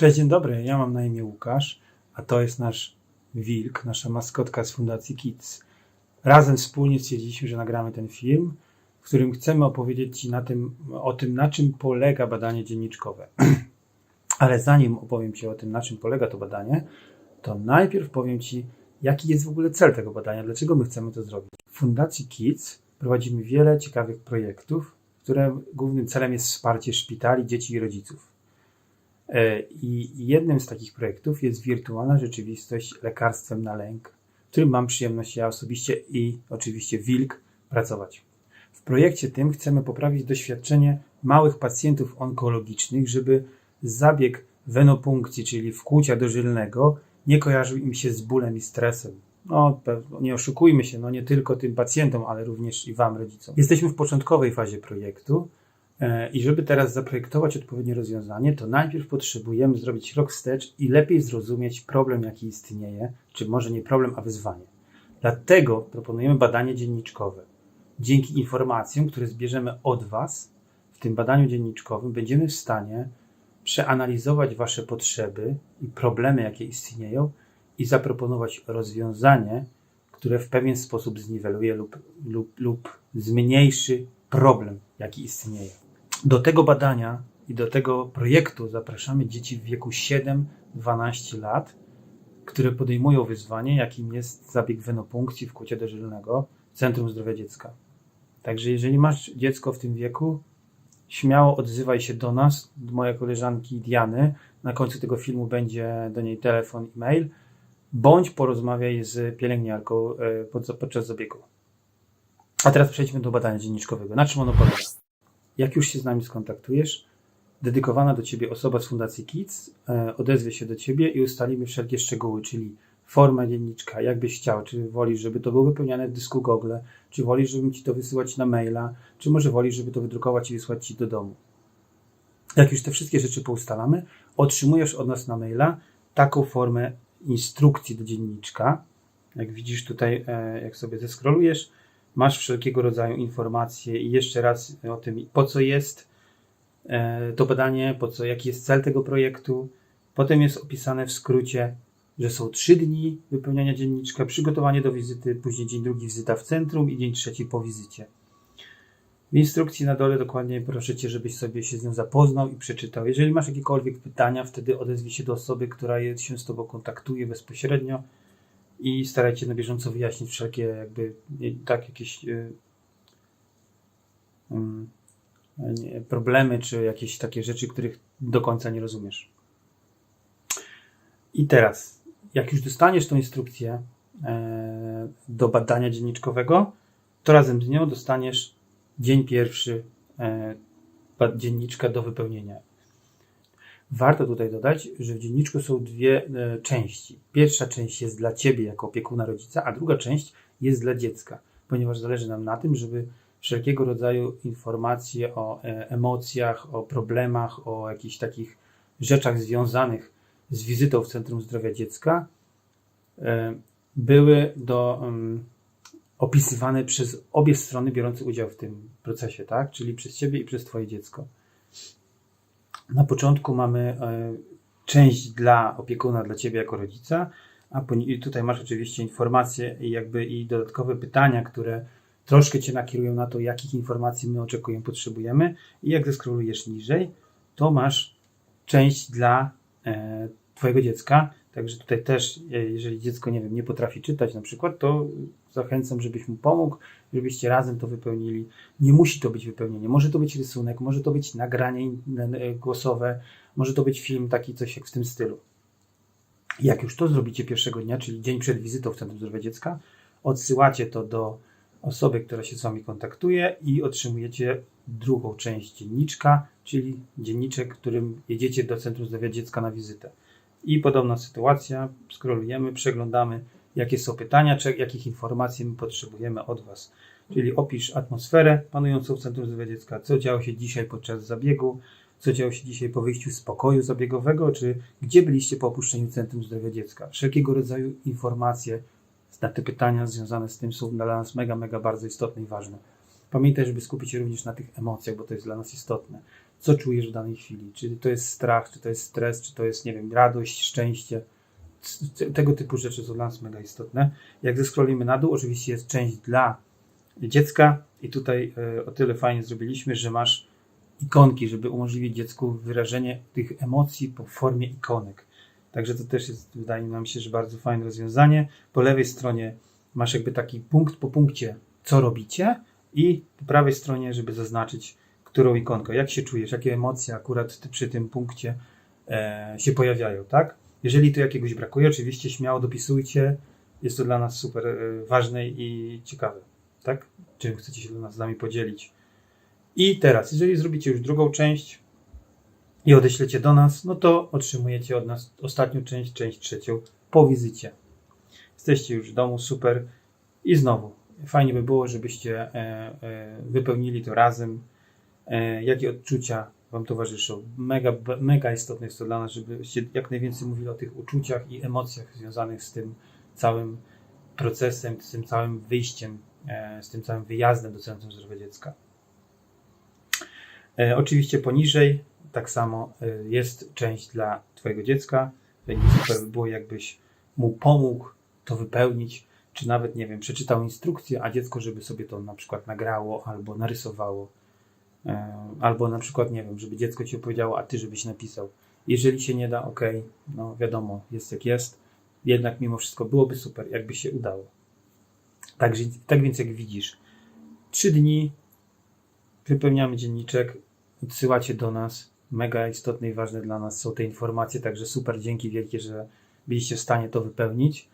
Cześć, dzień dobry. Ja mam na imię Łukasz, a to jest nasz wilk, nasza maskotka z Fundacji Kids. Razem wspólnie stwierdziliśmy, że nagramy ten film, w którym chcemy opowiedzieć Ci na tym, o tym, na czym polega badanie dzienniczkowe. Ale zanim opowiem Ci o tym, na czym polega to badanie, to najpierw powiem Ci, jaki jest w ogóle cel tego badania, dlaczego my chcemy to zrobić. W Fundacji Kids prowadzimy wiele ciekawych projektów, które głównym celem jest wsparcie szpitali, dzieci i rodziców. E, I jednym z takich projektów jest wirtualna rzeczywistość lekarstwem na lęk, w którym mam przyjemność ja osobiście i oczywiście Wilk pracować. W projekcie tym chcemy poprawić doświadczenie małych pacjentów onkologicznych, żeby zabieg wenopunkcji, czyli wkłucia dożylnego, nie kojarzył im się z bólem i stresem. No, nie oszukujmy się, no nie tylko tym pacjentom, ale również i Wam, rodzicom. Jesteśmy w początkowej fazie projektu i żeby teraz zaprojektować odpowiednie rozwiązanie, to najpierw potrzebujemy zrobić krok wstecz i lepiej zrozumieć problem, jaki istnieje, czy może nie problem, a wyzwanie. Dlatego proponujemy badanie dzienniczkowe. Dzięki informacjom, które zbierzemy od Was w tym badaniu dzienniczkowym, będziemy w stanie przeanalizować Wasze potrzeby i problemy, jakie istnieją, i zaproponować rozwiązanie, które w pewien sposób zniweluje lub, lub, lub zmniejszy problem, jaki istnieje. Do tego badania i do tego projektu zapraszamy dzieci w wieku 7-12 lat, które podejmują wyzwanie, jakim jest zabieg wenopunkcji w kłucie dożylnego Centrum Zdrowia Dziecka. Także jeżeli masz dziecko w tym wieku, śmiało odzywaj się do nas, do mojej koleżanki Diany. Na końcu tego filmu będzie do niej telefon i mail bądź porozmawiaj z pielęgniarką e, podczas zabiegu. A teraz przejdźmy do badania dzienniczkowego. Na czym ono polega? Jak już się z nami skontaktujesz, dedykowana do Ciebie osoba z Fundacji Kids e, odezwie się do Ciebie i ustalimy wszelkie szczegóły, czyli formę dzienniczka, jak byś chciał, czy wolisz, żeby to było wypełniane w dysku Google, czy wolisz, żebym Ci to wysyłać na maila, czy może wolisz, żeby to wydrukować i wysłać Ci do domu. Jak już te wszystkie rzeczy poustalamy, otrzymujesz od nas na maila taką formę instrukcji do dzienniczka. Jak widzisz tutaj, e, jak sobie zeskrolujesz, masz wszelkiego rodzaju informacje i jeszcze raz o tym, po co jest e, to badanie, po co, jaki jest cel tego projektu. Potem jest opisane w skrócie, że są trzy dni wypełniania dzienniczka, przygotowanie do wizyty, później dzień drugi wizyta w centrum i dzień trzeci po wizycie. W instrukcji na dole dokładnie proszę Cię, żebyś sobie się z nią zapoznał i przeczytał. Jeżeli masz jakiekolwiek pytania, wtedy odezwij się do osoby, która się z Tobą kontaktuje bezpośrednio i staraj się na bieżąco wyjaśnić wszelkie jakby tak jakieś yy, yy, problemy, czy jakieś takie rzeczy, których do końca nie rozumiesz. I teraz, jak już dostaniesz tą instrukcję yy, do badania dzienniczkowego, to razem z nią dostaniesz dzień pierwszy e, dzienniczka do wypełnienia. Warto tutaj dodać, że w dzienniczku są dwie e, części. Pierwsza część jest dla Ciebie jako opiekuna rodzica, a druga część jest dla dziecka, ponieważ zależy nam na tym, żeby wszelkiego rodzaju informacje o e, emocjach, o problemach, o jakichś takich rzeczach związanych z wizytą w Centrum Zdrowia Dziecka były do opisywane przez obie strony biorące udział w tym procesie, tak? Czyli przez Ciebie i przez Twoje dziecko. Na początku mamy e, część dla opiekuna, dla Ciebie jako rodzica, a tutaj masz oczywiście informacje i jakby i dodatkowe pytania, które troszkę Cię nakierują na to, jakich informacji my oczekujemy, potrzebujemy. I jak zeskrolujesz niżej, to masz część dla e, Twojego dziecka, Także tutaj też, e, jeżeli dziecko, nie wiem, nie potrafi czytać na przykład, to zachęcam, żebyś mu pomógł, żebyście razem to wypełnili. Nie musi to być wypełnienie. Może to być rysunek, może to być nagranie głosowe, może to być film, taki coś jak w tym stylu. Jak już to zrobicie pierwszego dnia, czyli dzień przed wizytą w Centrum Zdrowia Dziecka, odsyłacie to do osoby, która się z Wami kontaktuje i otrzymujecie drugą część dzienniczka, czyli dzienniczek, którym jedziecie do Centrum Zdrowia Dziecka na wizytę. I podobna sytuacja, skrolujemy, przeglądamy, jakie są pytania, czy jakich informacji my potrzebujemy od Was. Czyli opisz atmosferę panującą w Centrum Zdrowia Dziecka, co działo się dzisiaj podczas zabiegu, co działo się dzisiaj po wyjściu z pokoju zabiegowego, czy gdzie byliście po opuszczeniu Centrum Zdrowia Dziecka. Wszelkiego rodzaju informacje na te pytania związane z tym są dla nas mega, mega bardzo istotne i ważne. Pamiętaj, żeby skupić się również na tych emocjach, bo to jest dla nas istotne. co czujesz w danej chwili. Czy to jest strach, czy to jest stres, czy to jest, nie wiem, radość, szczęście. Tego typu rzeczy są dla nas mega istotne. Jak zeskrolimy na dół, oczywiście jest część dla dziecka i tutaj e, o tyle fajnie zrobiliśmy, że masz ikonki, żeby umożliwić dziecku wyrażenie tych emocji po formie ikonek. Także to też jest, wydaje nam się, że bardzo fajne rozwiązanie. Po lewej stronie masz jakby taki punkt po punkcie, co robicie i po prawej stronie, żeby zaznaczyć, którą ikonkę, jak się czujesz, jakie emocje akurat przy tym punkcie e, się pojawiają, tak? Jeżeli tu jakiegoś brakuje, oczywiście śmiało dopisujcie. Jest to dla nas super e, ważne i ciekawe, tak? Czym chcecie się do nas z nami podzielić. I teraz, jeżeli zrobicie już drugą część i odeślecie do nas, no to otrzymujecie od nas ostatnią część, część trzecią po wizycie. Jesteście już w domu, super. I znowu, fajnie by było, żebyście e, e, wypełnili to razem. E, jakie odczucia Wam towarzyszą? Mega, mega istotne jest to dla nas, żebyście jak najwięcej mówili o tych uczuciach i emocjach związanych z tym całym procesem, z tym całym wyjściem, z tym całym wyjazdem do Centrum Zdrowia Dziecka. Oczywiście poniżej tak samo jest część dla Twojego dziecka. Będzie super by było, jakbyś mu pomógł to wypełnić, czy nawet, nie wiem, przeczytał instrukcję, a dziecko, żeby sobie to na przykład nagrało albo narysowało. E, Albo na przykład, nie wiem, żeby dziecko Ci opowiedziało, a Ty żebyś napisał. Jeżeli się nie da, ok, no wiadomo, jest jak jest. Jednak mimo wszystko byłoby super, jakby się udało. Także, tak więc jak widzisz, trzy dni wypełniamy dzienniczek, odsyłacie do nas. Mega istotne i ważne dla nas są te informacje, także super, dzięki wielkie, że byliście w stanie to wypełnić.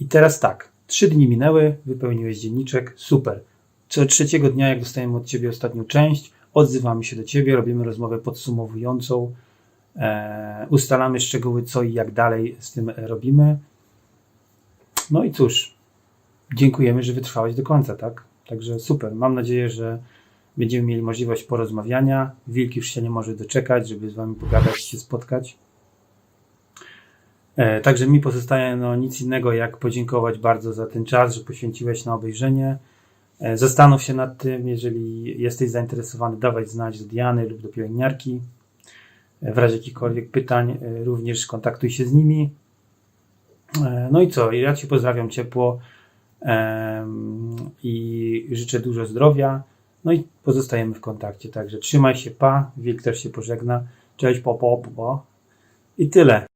I teraz tak, trzy dni minęły, wypełniłeś dzienniczek, super. Co trzeciego dnia, jak dostajemy od Ciebie ostatnią część, odzywamy się do Ciebie, robimy rozmowę podsumowującą, e, ustalamy szczegóły, co i jak dalej z tym robimy. No i cóż, dziękujemy, że wytrwałeś do końca, tak? Także super. Mam nadzieję, że będziemy mieli możliwość porozmawiania. Wilk już się nie może doczekać, żeby z Wami pogadać, się spotkać. E, Także mi pozostaje no, nic innego, jak podziękować bardzo za ten czas, że poświęciłeś na obejrzenie. E, Zastanów się nad tym, jeżeli jesteś zainteresowany, dawaj znać do Diany lub do pielęgniarki. E, W razie jakichkolwiek pytań, również kontaktuj się z nimi. No i co? Ja Ci pozdrawiam ciepło i życzę dużo zdrowia. No i pozostajemy w kontakcie. Także trzymaj się, pa. Wilk też się pożegna. Cześć, po, po, po. I tyle.